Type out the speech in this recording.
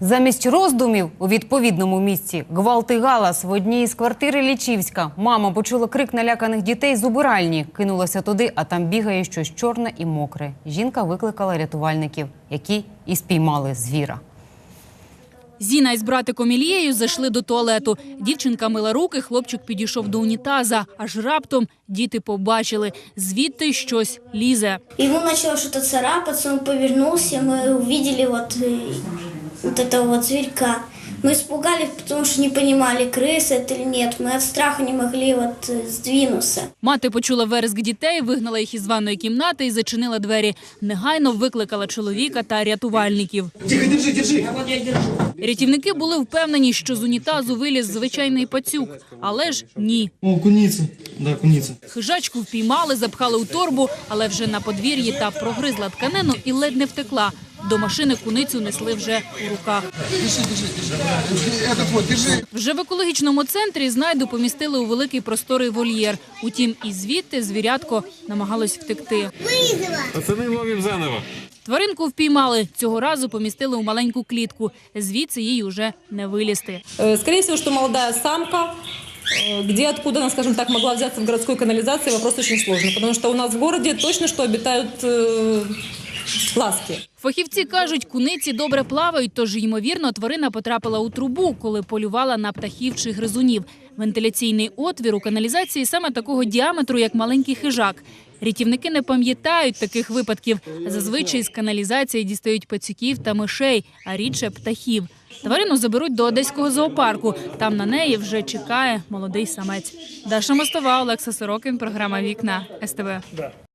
Замість роздумів у відповідному місці гвалт і галас в одній із квартир Лічівська. Мама почула крик наляканих дітей з убиральні. Кинулася туди, а там бігає щось чорне і мокре. Жінка викликала рятувальників, які і спіймали звіра. Зіна із братиком Ілією зайшли до туалету. Дівчинка мила руки, хлопчик підійшов до унітаза. Аж раптом діти побачили, звідти щось лізе. Ему начало что-то царапаться, он повернулся, мы увидели вот, э, вот этого вот зверька. Мы испугались, потому что не понимали, крыса это или нет. Мы от страха не могли вот э, сдвинуться. Мати почула вереск дітей, вигнала їх із ванної кімнати і зачинила двері. Негайно викликала чоловіка та рятувальників. Тихо, держи, держи. Рятівники були впевнені, що з унітазу виліз звичайний пацюк, але ж ні. О, куница. Да, куница. Хижачку впіймали, запхали у торбу, але вже на подвір'ї та прогризла тканину і ледь не втекла. До машини куницю несли вже у руках. Вже в екологічному центрі знайду помістили у великий просторий вольєр. Утім, і звідти звірятко намагалось втекти. Пацани ловимо заново. Тваринку впіймали. Цього разу помістили у маленьку клітку. Звідси їй уже не вилізти. Скорее всего, что молодая самка. Э, Где, откуда она, скажем так, могла взяться в городской канализации, вопрос очень сложный. Потому что у нас в городе точно что обитают э, ласки. Фахівці кажуть, куниці добре плавають, тож, ймовірно, тварина потрапила у трубу, коли полювала на птахів чи гризунів. Вентиляційний отвір у каналізації саме такого діаметру, як маленький хижак. Рятівники не пам'ятають таких випадків. Зазвичай з каналізації дістають пацюків та мишей, а рідше птахів. Тварину заберуть до одеського зоопарку. Там на неї вже чекає молодий самець. Даша Мостова, Олекса Сорокін, програма Вікна СТБ.